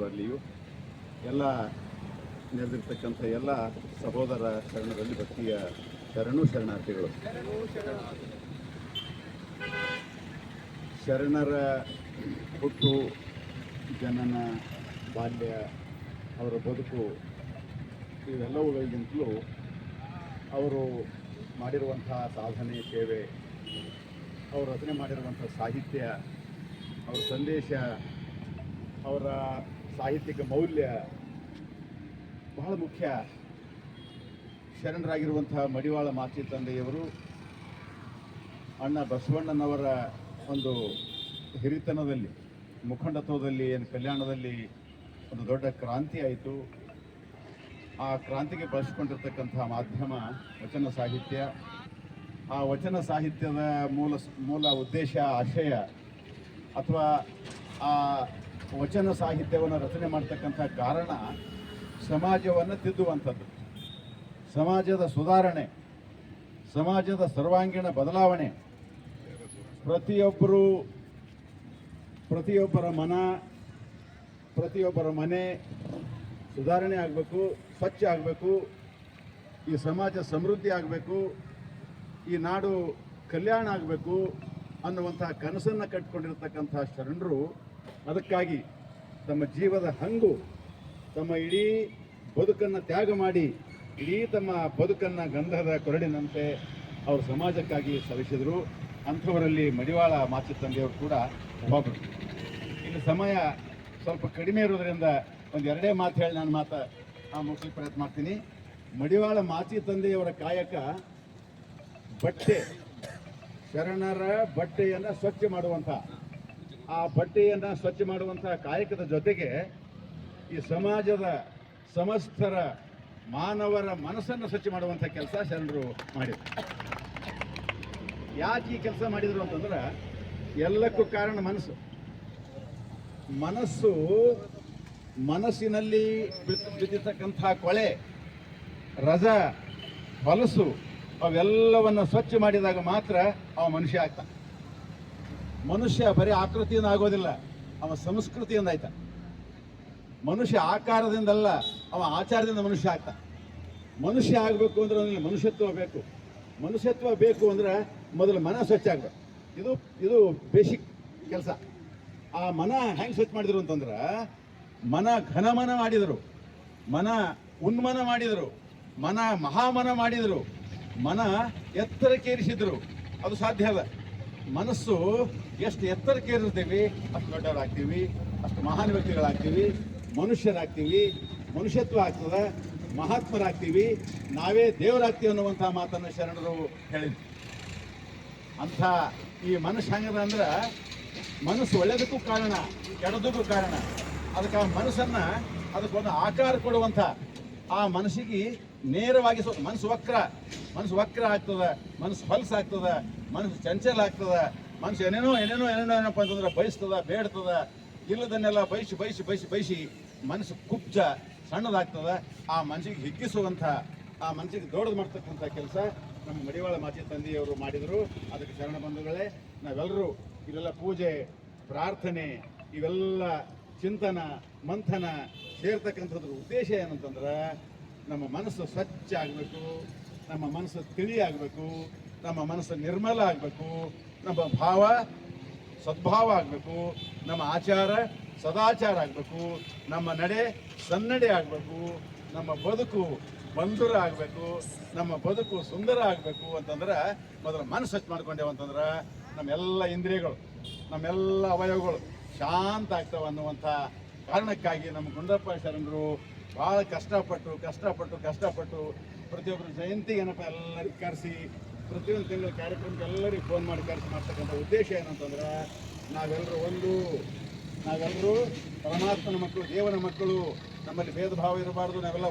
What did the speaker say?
ಬೆಂಗಳೂರಲ್ಲಿಯೂ ಎಲ್ಲ ನೆರೆದಿರ್ತಕ್ಕಂಥ ಎಲ್ಲ ಸಹೋದರ ಶರಣರಲ್ಲಿ ಭಕ್ತಿಯ ಶರಣು ಶರಣಾರ್ಥಿಗಳು. ಶರಣರ ಹುಟ್ಟು, ಜನನ, ಬಾಲ್ಯ, ಅವರ ಬದುಕು, ಇವೆಲ್ಲವುಗಳಿಗಿಂತಲೂ ಅವರು ಮಾಡಿರುವಂತಹ ಸಾಧನೆ, ಸೇವೆ, ಅವರು ರಚನೆ ಮಾಡಿರುವಂಥ ಸಾಹಿತ್ಯ, ಅವರ ಸಂದೇಶ, ಅವರ ಸಾಹಿತ್ಯಿಕ ಮೌಲ್ಯ ಬಹಳ ಮುಖ್ಯ. ಶರಣರಾಗಿರುವಂತಹ ಮಡಿವಾಳ ಮಾತಿ ತಂದೆಯವರು ಅಣ್ಣ ಬಸವಣ್ಣನವರ ಒಂದು ಹಿರಿತನದಲ್ಲಿ, ಮುಖಂಡತ್ವದಲ್ಲಿ, ಏನು ಕಲ್ಯಾಣದಲ್ಲಿ ಒಂದು ದೊಡ್ಡ ಕ್ರಾಂತಿ ಆಯಿತು. ಆ ಕ್ರಾಂತಿಗೆ ಬಳಸಿಕೊಂಡಿರ್ತಕ್ಕಂತಹ ಮಾಧ್ಯಮ, ವಚನ ಸಾಹಿತ್ಯ. ಆ ವಚನ ಸಾಹಿತ್ಯದ ಮೂಲ ಮೂಲ ಉದ್ದೇಶ, ಆಶಯ, ಅಥವಾ ಆ ವಚನ ಸಾಹಿತ್ಯವನ್ನು ರಚನೆ ಮಾಡ್ತಕ್ಕಂಥ ಕಾರಣ ಸಮಾಜವನ್ನು ತಿದ್ದುವಂಥದ್ದು. ಸಮಾಜದ ಸುಧಾರಣೆ, ಸಮಾಜದ ಸರ್ವಾಂಗೀಣ ಬದಲಾವಣೆ. ಪ್ರತಿಯೊಬ್ಬರು ಪ್ರತಿಯೊಬ್ಬರ ಮನ, ಪ್ರತಿಯೊಬ್ಬರ ಮನೆ ಸುಧಾರಣೆ ಆಗಬೇಕು, ಸ್ವಚ್ಛ ಆಗಬೇಕು, ಈ ಸಮಾಜ ಸಮೃದ್ಧಿ ಆಗಬೇಕು, ಈ ನಾಡು ಕಲ್ಯಾಣ ಆಗಬೇಕು ಅನ್ನುವಂತಹ ಕನಸನ್ನು ಕಟ್ಕೊಂಡಿರ್ತಕ್ಕಂಥ ಶರಣರು ಅದಕ್ಕಾಗಿ ತಮ್ಮ ಜೀವದ ಹಂಗು, ತಮ್ಮ ಇಡೀ ಬದುಕನ್ನು ತ್ಯಾಗ ಮಾಡಿ, ಇಡೀ ತಮ್ಮ ಬದುಕನ್ನು ಗಂಧದ ಕೊರಡಿನಂತೆ ಅವರು ಸಮಾಜಕ್ಕಾಗಿ ಸವಿಸಿದರು. ಅಂಥವರಲ್ಲಿ ಮಡಿವಾಳ ಮಾಚಿ ತಂದೆಯವರು ಕೂಡ ಒಬ್ಬರು. ಇನ್ನು ಸಮಯ ಸ್ವಲ್ಪ ಕಡಿಮೆ ಇರೋದರಿಂದ ಒಂದು ಎರಡೇ ಮಾತು ಹೇಳಿ ನಾನು ಮಾತು ಮುಗಿಸ್ಲಿಕ್ಕೆ ಪ್ರಯತ್ನ ಮಾಡ್ತೀನಿ. ಮಡಿವಾಳ ಮಾಚಿ ತಂದೆಯವರ ಕಾಯಕ ಬಟ್ಟೆ, ಶರಣರ ಬಟ್ಟೆಯನ್ನು ಸ್ವಚ್ಛ ಮಾಡುವಂಥ ಆ ಬಟ್ಟೆಯನ್ನು ಸ್ವಚ್ಛ ಮಾಡುವಂತಹ ಕಾಯಕದ ಜೊತೆಗೆ ಈ ಸಮಾಜದ ಸಮಸ್ತರ ಮಾನವರ ಮನಸ್ಸನ್ನು ಸ್ವಚ್ಛ ಮಾಡುವಂಥ ಕೆಲಸ ಶರಣರು ಮಾಡಿದರು ಯಾಕೆ ಈ ಕೆಲಸ ಮಾಡಿದರು ಅಂತಂದ್ರೆ ಎಲ್ಲಕ್ಕೂ ಕಾರಣ ಮನಸ್ಸು. ಮನಸ್ಸು ಮನಸ್ಸಿನಲ್ಲಿ ಬಿದ್ದ- ಬಿದ್ದಿರ್ತಕ್ಕಂಥ ಕೊಳೆ, ರಜ, ಹೊಲಸು ಅವೆಲ್ಲವನ್ನು ಸ್ವಚ್ಛ ಮಾಡಿದಾಗ ಮಾತ್ರ ಅವ ಮನುಷ್ಯ ಆಗ್ತಾನೆ. ಮನುಷ್ಯ ಬರೀ ಆಕೃತಿಯಿಂದ ಆಗೋದಿಲ್ಲ, ಅವ ಸಂಸ್ಕೃತಿಯಿಂದ ಆಯ್ತ. ಮನುಷ್ಯ ಆಕಾರದಿಂದಲ್ಲ, ಅವ ಆಚಾರದಿಂದ ಮನುಷ್ಯ ಆಗ್ತ. ಮನುಷ್ಯ ಆಗಬೇಕು ಅಂದ್ರೆ ಅವನಿಗೆ ಮನುಷ್ಯತ್ವ ಬೇಕು. ಮನುಷ್ಯತ್ವ ಬೇಕು ಅಂದ್ರೆ ಮೊದಲು ಮನ ಸ್ವಚ್ಛ ಆಗ್ಬೇಕು. ಇದು ಇದು ಬೇಸಿಕ್ ಕೆಲಸ. ಆ ಮನ ಹೆಂಗೆ ಸ್ವಚ್ಛ ಮಾಡಿದ್ರು ಅಂತಂದ್ರೆ, ಮನ ಘನಮನ ಮಾಡಿದರು. ಮನ ಉನ್ಮನ ಮಾಡಿದರು. ಮನ ಮಹಾಮನ ಮಾಡಿದರು. ಮನ ಎತ್ತರಕ್ಕೇರಿಸಿದ್ರು. ಅದು ಸಾಧ್ಯ ಅದ ಮನಸ್ಸು ಎಷ್ಟು ಎತ್ತರಕ್ಕೆ ಇರ್ತೀವಿ ಅಷ್ಟು ದೊಡ್ಡವರಾಗ್ತೀವಿ, ಅಷ್ಟು ಮಹಾನ್ ವ್ಯಕ್ತಿಗಳಾಗ್ತೀವಿ, ಮನುಷ್ಯರಾಗ್ತೀವಿ, ಮನುಷ್ಯತ್ವ ಆಗ್ತದೆ, ಮಹಾತ್ಮರಾಗ್ತೀವಿ, ನಾವೇ ದೇವರಾಗ್ತೀವಿ ಅನ್ನುವಂಥ ಮಾತನ್ನು ಶರಣರು ಹೇಳಿದ್ರು. ಅಂಥ ಈ ಮನಸ್ಸು ಹೆಂಗದ ಅಂದ್ರೆ, ಮನಸ್ಸು ಒಳ್ಳೆಯದಕ್ಕೂ ಕಾರಣ ಕೆಡದಕ್ಕೂ ಕಾರಣ. ಅದಕ್ಕೆ ಆ ಮನಸ್ಸನ್ನು ಅದಕ್ಕೊಂದು ಆಕಾರ ಕೊಡುವಂಥ, ಆ ಮನಸ್ಸಿಗೆ ನೇರವಾಗಿ ಮನಸ್ಸು ವಕ್ರ ಮನಸ್ಸು ವಕ್ರ ಆಗ್ತದ, ಮನಸ್ಸು ಹೊಲಸು ಆಗ್ತದ, ಮನಸ್ಸು ಚಂಚಲ ಆಗ್ತದ, ಮನಸ್ಸು ಏನೇನೋ ಏನೇನೋ ಏನೇನೋ ಏನಪ್ಪ ಅಂತಂದ್ರೆ ಬಯಸ್ತದ, ಬೇಡ್ತದ, ಇಲ್ಲದನ್ನೆಲ್ಲ ಬಯಸಿ ಬಯಸಿ ಬಯಸಿ ಬಯಸಿ ಮನಸ್ಸು ಕುಬ್ಜ, ಸಣ್ಣದಾಗ್ತದ. ಆ ಮನಸ್ಸಿಗೆ ಹಿಗ್ಗಿಸುವಂಥ, ಆ ಮನಸ್ಸಿಗೆ ದೊಡ್ಡದು ಮಾಡ್ತಕ್ಕಂಥ ಕೆಲಸ ನಮ್ಮ ಮಡಿವಾಳ ಮಾಜಿ ತಂದೆಯವರು ಮಾಡಿದರು. ಅದಕ್ಕೆ ಶರಣ ಬಂಧುಗಳೇ, ನಾವೆಲ್ಲರೂ ಇವೆಲ್ಲ ಪೂಜೆ, ಪ್ರಾರ್ಥನೆ, ಇವೆಲ್ಲ ಚಿಂತನ, ಮಂಥನ, ಸೇರ್ತಕ್ಕಂಥದ್ರ ಉದ್ದೇಶ ಏನಂತಂದ್ರೆ ನಮ್ಮ ಮನಸ್ಸು ಸ್ವಚ್ಛ ಆಗಬೇಕು. ನಮ್ಮ ಮನಸ್ಸು ತಿಳಿ ಆಗಬೇಕು, ನಮ್ಮ ಮನಸ್ಸು ನಿರ್ಮಲ ಆಗಬೇಕು, ನಮ್ಮ ಭಾವ ಸದ್ಭಾವ ಆಗಬೇಕು, ನಮ್ಮ ಆಚಾರ ಸದಾಚಾರ ಆಗಬೇಕು, ನಮ್ಮ ನಡೆ ಸನ್ನಡೆ ಆಗಬೇಕು, ನಮ್ಮ ಬದುಕು ಬಂಧುರ ಆಗಬೇಕು, ನಮ್ಮ ಬದುಕು ಸುಂದರ ಆಗಬೇಕು ಅಂತಂದ್ರೆ ಮೊದಲು ಮನಸ್ಸು ಸ್ವಚ್ಛ ಮಾಡ್ಕೊಂಡೇವು ಅಂತಂದ್ರೆ ನಮ್ಮೆಲ್ಲ ಇಂದ್ರಿಯಗಳು, ನಮ್ಮೆಲ್ಲ ಅವಯವಗಳು ಶಾಂತ ಆಗ್ತವೆ ಅನ್ನುವಂಥ ಕಾರಣಕ್ಕಾಗಿ ನಮ್ಮ ಗುಂಡಪ್ಪ ಶರಣರು ಭಾಳ ಕಷ್ಟಪಟ್ಟು ಕಷ್ಟಪಟ್ಟು ಕಷ್ಟಪಟ್ಟು ಪ್ರತಿಯೊಬ್ಬರು ಜಯಂತಿಗೆ ಏನಪ್ಪ ಎಲ್ಲರಿಗೂ ಕರೆಸಿ, ಪ್ರತಿಯೊಂದು ತಿಂಗಳ ಕಾರ್ಯಕ್ರಮಕ್ಕೆ ಎಲ್ಲರಿಗೂ ಫೋನ್ ಮಾಡಿ ಕರೆಸಿ ಮಾಡ್ತಕ್ಕಂಥ ಉದ್ದೇಶ ಏನಂತಂದ್ರೆ ನಾವೆಲ್ಲರೂ ಒಂದು ನಾವೆಲ್ಲರೂ ಪರಮಾತ್ಮನ ಮಕ್ಕಳು, ದೇವನ ಮಕ್ಕಳು, ನಮ್ಮಲ್ಲಿ ಭೇದ ಭಾವ ಇರಬಾರ್ದು, ನಾವೆಲ್ಲ